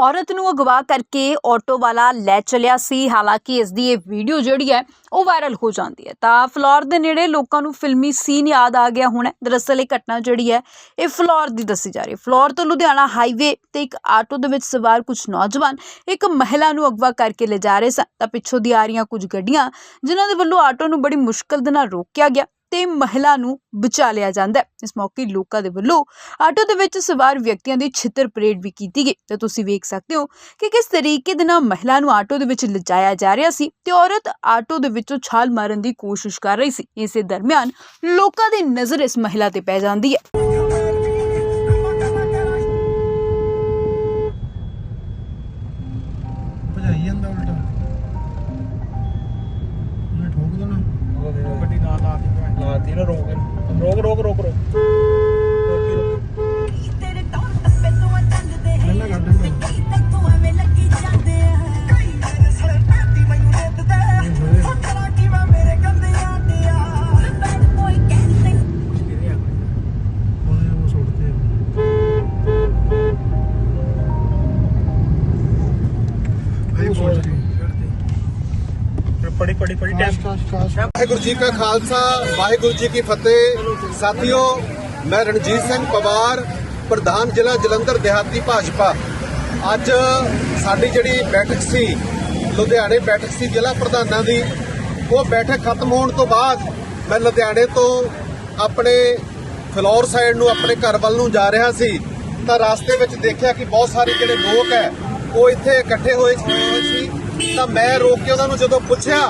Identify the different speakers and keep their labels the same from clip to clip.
Speaker 1: ਔਰਤ ਨੂੰ ਅਗਵਾ ਕਰਕੇ ਆਟੋ ਵਾਲਾ ਲੈ ਚਲਿਆ ਸੀ। ਹਾਲਾਂਕਿ ਇਸ ਦੀ ਇਹ ਵੀਡੀਓ ਜਿਹੜੀ ਹੈ, ਉਹ ਵਾਇਰਲ ਹੋ ਜਾਂਦੀ ਹੈ। ਤਾਂ ਫਲੋਰ ਦੇ ਨੇੜੇ ਲੋਕਾਂ ਨੂੰ ਫਿਲਮੀ ਸੀਨ ਯਾਦ ਆ ਗਿਆ ਹੋਣਾ। ਦਰਅਸਲ ਇਹ ਘਟਨਾ ਜਿਹੜੀ ਹੈ, ਇਹ ਫਲੋਰ ਦੀ ਦੱਸੀ ਜਾ ਰਹੀ ਹੈ। ਫਲੋਰ ਤੋਂ ਲੁਧਿਆਣਾ ਹਾਈਵੇ ਤੇ ਇੱਕ ਆਟੋ ਦੇ ਵਿੱਚ ਸਵਾਰ ਕੁਝ ਨੌਜਵਾਨ ਇੱਕ ਮਹਿਲਾ ਨੂੰ ਅਗਵਾ ਕਰਕੇ ਲੈ ਜਾ ਰਹੇ ਸਨ। ਤਾਂ ਪਿੱਛੋਂ ਦੀ ਆ ਰਹੀਆਂ ਕੁਝ ਗੱਡੀਆਂ, ਜਿਨ੍ਹਾਂ ਦੇ ਵੱਲੋਂ ਆਟੋ ਨੂੰ ਬੜੀ ਮੁਸ਼ਕਲ ਦੇ ਨਾਲ ਰੋਕਿਆ ਗਿਆ। ਤੇ ਮਹਿਲਾ ਨੂੰ ਬਚਾ ਲਿਆ ਜਾਂਦਾ ਹੈ। ਇਸ ਮੌਕੇ ਲੋਕਾਂ ਦੇ ਵੱਲੋਂ ਆਟੋ ਦੇ ਵਿੱਚ ਸਵਾਰ ਵਿਅਕਤੀਆਂ ਦੀ ਛਿੱਤਰ ਪਰੇਡ ਵੀ ਕੀਤੀ ਗਈ। ਤੇ ਤੁਸੀਂ ਵੇਖ ਸਕਦੇ ਹੋ ਕਿ ਕਿਸ ਤਰੀਕੇ ਦੇ ਨਾਲ ਮਹਿਲਾ ਨੂੰ ਆਟੋ ਦੇ ਵਿੱਚ ਲਿਜਾਇਆ ਜਾ ਰਿਹਾ ਸੀ ਤੇ ਔਰਤ ਆਟੋ ਦੇ ਵਿੱਚੋਂ ਛਾਲ ਮਾਰਨ ਦੀ ਕੋਸ਼ਿਸ਼ ਕਰ ਰਹੀ ਸੀ। ਇਸੇ ਦਰਮਿਆਨ ਲੋਕਾਂ ਦੀ ਨਜ਼ਰ ਇਸ ਮਹਿਲਾ ਤੇ ਪੈ ਜਾਂਦੀ ਹੈ।
Speaker 2: ਦਿੱਤੀ ਲਾਤੀ ਪੜੀ ਪੜੀ ਪੜੀ
Speaker 3: ਵਾਹਿਗੁਰੂ ਜੀ ਕਾ ਖਾਲਸਾ ਵਾਹਿਗੁਰੂ ਜੀ ਕੀ ਫਤਿਹ। ਸਾਥੀਓ ਮੈਂ ਰਣਜੀਤ ਸਿੰਘ ਪਵਾਰ ਪ੍ਰਧਾਨ ਜ਼ਿਲ੍ਹਾ ਜਲੰਧਰ ਦਿਹਾਤੀ ਭਾਜਪਾ। ਅੱਜ ਸਾਡੀ ਜਿਹੜੀ ਬੈਠਕ ਸੀ ਲੁਧਿਆਣੇ ਬੈਠਕ ਸੀ ਜ਼ਿਲ੍ਹਾ ਪ੍ਰਧਾਨਾਂ ਦੀ ਉਹ ਬੈਠਕ ਖਤਮ ਹੋਣ ਤੋਂ ਬਾਅਦ ਮੈਂ ਲੁਧਿਆਣੇ ਤੋਂ ਆਪਣੇ ਫਲੋਰ ਸਾਈਡ ਨੂੰ ਆਪਣੇ ਘਰ ਵੱਲ ਨੂੰ ਜਾ ਰਿਹਾ ਸੀ। ਤਾਂ ਰਾਸਤੇ ਵਿੱਚ ਦੇਖਿਆ ਕਿ ਬਹੁਤ ਸਾਰੇ ਜਿਹੜੇ ਲੋਕ ਹੈ ਉਹ ਇੱਥੇ ਇਕੱਠੇ ਹੋਏ ਸੀ ਤਾਂ ਮੈਂ ਰੋਕ ਕੇ ਉਹਨਾਂ ਨੂੰ ਜਦੋਂ ਪੁੱਛਿਆ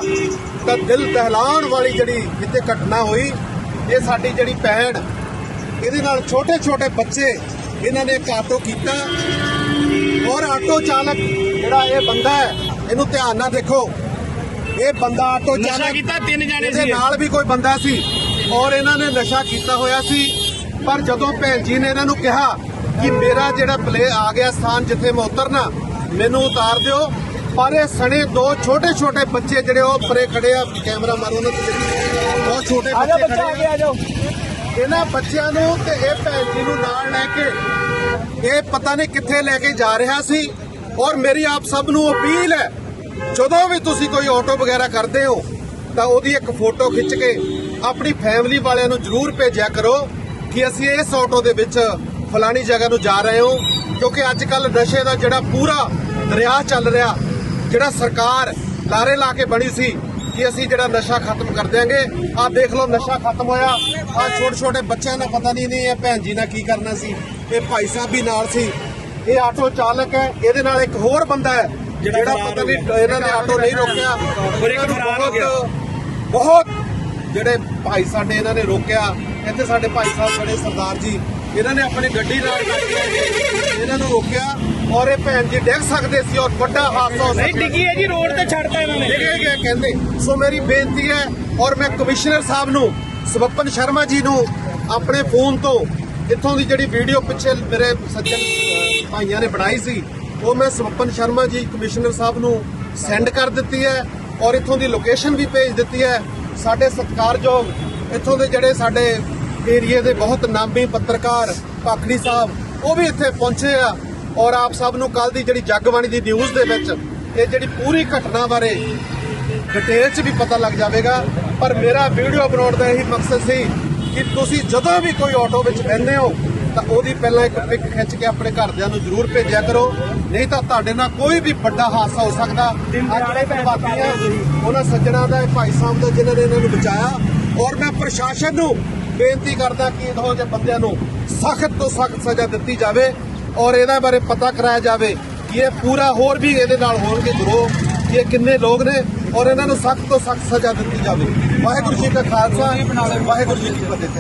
Speaker 3: ਤਾਂ ਦਿਲ ਦਹਿਲਾਉਣ ਵਾਲੀ ਜਿਹੜੀ ਇੱਥੇ ਘਟਨਾ ਹੋਈ ਇਹ ਸਾਡੀ ਜਿਹੜੀ ਭੈਣ ਇਹਦੇ ਨਾਲ ਛੋਟੇ ਛੋਟੇ ਬੱਚੇ ਇਹਨਾਂ ਨੇ ਇੱਕ ਆਟੋ ਕੀਤਾ। ਔਰ ਆਟੋ ਚਾਲਕ ਜਿਹੜਾ ਇਹ ਬੰਦਾ ਹੈ ਇਹਨੂੰ ਧਿਆਨ ਨਾਲ ਦੇਖੋ। ਇਹ ਬੰਦਾ ਆਟੋ ਚਾਲਕ
Speaker 2: ਕੀਤਾ, ਤਿੰਨ ਜਾਣੇ ਸੀਗੇ।
Speaker 3: ਨਾਲ ਵੀ ਕੋਈ ਬੰਦਾ ਸੀ ਔਰ ਇਹਨਾਂ ਨੇ ਨਸ਼ਾ ਕੀਤਾ ਹੋਇਆ ਸੀ। ਪਰ ਜਦੋਂ ਭੈਣ ਜੀ ਨੇ ਇਹਨਾਂ ਨੂੰ ਕਿਹਾ ਕਿ ਮੇਰਾ ਜਿਹੜਾ ਪਲੇ ਆ ਗਿਆ ਸਥਾਨ ਜਿੱਥੇ ਮੈਂ ਉਤਰਨਾ ਮੈਨੂੰ ਉਤਾਰ ਦਿਓ ਪਰ ਇਹ ਸਣੇ ਦੋ ਛੋਟੇ ਛੋਟੇ ਬੱਚੇ ਜਿਹੜੇ ਉਹ ਪਰੇ ਖੜੇ ਆ ਕੈਮਰਾ ਮਾਰੋ ਉਹਨਾਂ ਤੇ। ਬਹੁਤ ਛੋਟੇ ਬੱਚੇ ਖੜੇ ਆ।
Speaker 2: ਆ ਜਾਓ।
Speaker 3: ਇਹਨਾਂ ਬੱਚਿਆਂ ਨੂੰ ਤੇ ਇਹ ਭੈਣ ਜੀ ਨੂੰ ਨਾਲ ਲੈ ਕੇ ਇਹ ਪਤਾ ਨਹੀਂ ਕਿੱਥੇ ਲੈ ਕੇ ਜਾ ਰਿਹਾ ਸੀ ਔਰ ਮੇਰੀ ਆਪ ਸਭ ਨੂੰ ਅਪੀਲ ਹੈ ਜਦੋਂ ਵੀ ਤੁਸੀਂ ਕੋਈ ਆਟੋ ਵਗੈਰਾ ਕਰਦੇ ਹੋ ਤਾਂ ਉਹਦੀ ਇੱਕ ਫੋਟੋ ਖਿੱਚ ਕੇ ਆਪਣੀ ਫੈਮਿਲੀ ਵਾਲਿਆਂ ਨੂੰ ਜ਼ਰੂਰ ਭੇਜਿਆ ਕਰੋ ਕਿ ਅਸੀਂ ਇਸ ਆਟੋ ਦੇ ਵਿੱਚ ਫਲਾਣੀ ਜਗ੍ਹਾ ਨੂੰ ਜਾ ਰਹੇ ਹਾਂ। ਕਿਉਂਕਿ ਅੱਜ ਕੱਲ ਨਸ਼ੇ ਦਾ ਜਿਹੜਾ ਪੂਰਾ ਦਰਿਆ ਚੱਲ ਰਿਹਾ ਜਿਹੜਾ ਸਰਕਾਰ ਲਾਰੇ ਲਾ ਕੇ ਬਣੀ ਸੀ ਕਿ ਅਸੀਂ ਜਿਹੜਾ ਨਸ਼ਾ ਖਤਮ ਕਰ ਦਿਆਂਗੇ। ਆਹ ਦੇਖ ਲਓ ਨਸ਼ਾ ਖਤਮ ਹੋਇਆ। ਆਹ ਛੋਟੇ ਛੋਟੇ ਬੱਚਿਆਂ ਦਾ ਪਤਾ ਨਹੀਂ ਨਹੀਂ ਇਹ ਭੈਣ ਜੀ ਨਾਲ ਕੀ ਕਰਨਾ ਸੀ। ਇਹ ਭਾਈ ਸਾਹਿਬ ਵੀ ਨਾਲ ਸੀ। ਇਹ ਆਟੋ ਚਾਲਕ ਹੈ ਇਹਦੇ ਨਾਲ ਇੱਕ ਹੋਰ ਬੰਦਾ ਹੈ
Speaker 2: ਜਿਹੜਾ
Speaker 3: ਪਤਾ ਨਹੀਂ। ਇਹਨਾਂ ਨੇ ਆਟੋ ਨਹੀਂ ਰੋਕਿਆ।
Speaker 2: ਇੱਕ ਫਰਾਰ ਹੋ ਗਿਆ।
Speaker 3: ਬਹੁਤ ਜਿਹੜੇ ਭਾਈ ਸਾਡੇ ਇਹਨਾਂ ਨੇ ਰੋਕਿਆ ਇੱਥੇ ਸਾਡੇ ਭਾਈ ਸਾਹਿਬ ਬੜੇ ਸਰਦਾਰ ਜੀ। ਇਹਨਾਂ ਨੇ ਆਪਣੀ ਗੱਡੀ ਨਾਲ ਇਹਨਾਂ ਨੂੰ ਰੋਕਿਆ ਔਰ ਇਹ ਭੈਣ ਜੀ ਡਿੱਗ ਸਕਦੇ ਸੀ ਔਰ ਵੱਡਾ ਹਾਦਸਾ ਹੋ
Speaker 2: ਨਹੀਂ ਡਿੱਗੀ ਹੈ ਜੀ ਰੋਡ ਤੇ ਛੱਡਤਾ ਇਹਨਾਂ ਨੇ।
Speaker 3: ਇਹ ਗਿਆ ਕਹਿੰਦੇ। ਸੋ ਮੇਰੀ ਬੇਨਤੀ ਹੈ ਔਰ ਮੈਂ ਕਮਿਸ਼ਨਰ ਸਾਹਿਬ ਨੂੰ ਸਵਪਨ ਸ਼ਰਮਾ ਜੀ ਨੂੰ ਆਪਣੇ ਫੋਨ ਤੋਂ ਇੱਥੋਂ ਦੀ ਜਿਹੜੀ ਵੀਡੀਓ ਪਿੱਛੇ ਮੇਰੇ ਸੱਜਣ ਭਾਈਆਂ ਨੇ ਬਣਾਈ ਸੀ ਉਹ ਮੈਂ ਸਵਪਨ ਸ਼ਰਮਾ ਜੀ ਕਮਿਸ਼ਨਰ ਸਾਹਿਬ ਨੂੰ ਸੈਂਡ ਕਰ ਦਿੱਤੀ ਹੈ ਔਰ ਇੱਥੋਂ ਦੀ ਲੋਕੇਸ਼ਨ ਵੀ ਭੇਜ ਦਿੱਤੀ ਹੈ। ਸਾਡੇ ਸਤਿਕਾਰਯੋਗ ਇੱਥੋਂ ਦੇ ਜਿਹੜੇ ਸਾਡੇ ਏਰੀਏ ਦੇ ਬਹੁਤ ਨਾਮੀ ਪੱਤਰਕਾਰ ਪਾਖੜੀ ਸਾਹਿਬ, ਉਹ ਵੀ ਇੱਥੇ ਪਹੁੰਚੇ ਆ। ਔਰ ਆਪ ਸਭ ਨੂੰ ਕੱਲ ਦੀ ਜਿਹੜੀ ਜਗਬਾਣੀ ਦੀ ਨਿਊਜ਼ ਦੇ ਵਿੱਚ ਇਹ ਜਿਹੜੀ ਪੂਰੀ ਘਟਨਾ ਬਾਰੇ ਡਿਟੇਲ 'ਚ ਵੀ ਪਤਾ ਲੱਗ ਜਾਵੇਗਾ। ਪਰ ਮੇਰਾ ਵੀਡੀਓ ਬਣਾਉਣ ਦਾ ਇਹੀ ਮਕਸਦ ਸੀ ਕਿ ਤੁਸੀਂ ਜਦੋਂ ਵੀ ਕੋਈ ਆਟੋ ਵਿੱਚ ਬੈਠਦੇ ਹੋ ਤਾਂ ਉਹਦੀ ਪਹਿਲਾਂ ਇੱਕ ਪਿਕ ਖਿੱਚ ਕੇ ਆਪਣੇ ਘਰਦਿਆਂ ਨੂੰ ਜ਼ਰੂਰ ਭੇਜਿਆ ਕਰੋ। ਨਹੀਂ ਤਾਂ ਤੁਹਾਡੇ ਨਾਲ ਕੋਈ ਵੀ ਵੱਡਾ ਹਾਦਸਾ ਹੋ ਸਕਦਾ। ਅੱਜ ਉਹਨਾਂ ਸੱਜਣਾ ਦਾ ਇਹ ਭਾਈ ਸਾਹਿਬ ਦਾ ਜਿਨ੍ਹਾਂ ਨੇ ਇਹਨਾਂ ਨੂੰ ਬਚਾਇਆ। ਔਰ ਮੈਂ ਪ੍ਰਸ਼ਾਸਨ ਨੂੰ ਬੇਨਤੀ ਕਰਦਾ ਕਿ ਇਹੋ ਜਿਹੇ ਬੰਦਿਆਂ ਨੂੰ ਸਖਤ ਤੋਂ ਸਖਤ ਸਜ਼ਾ ਦਿੱਤੀ ਜਾਵੇ ਔਰ ਇਹਦਾ ਬਾਰੇ ਪਤਾ ਕਰਾਇਆ ਜਾਵੇ ਕਿ ਇਹ ਪੂਰਾ ਹੋਰ ਵੀ ਇਹਦੇ ਨਾਲ ਹੋਣਗੇ ਗਰੋਹ ਕਿ ਇਹ ਕਿੰਨੇ ਲੋਕ ਨੇ ਔਰ ਇਹਨਾਂ ਨੂੰ ਸਖਤ ਤੋਂ ਸਖਤ ਸਜ਼ਾ ਦਿੱਤੀ ਜਾਵੇ। ਵਾਹਿਗੁਰੂ ਜੀ ਕਾ ਖਾਲਸਾ ਵਾਹਿਗੁਰੂ ਜੀ ਕੀ ਫਤਿਹ।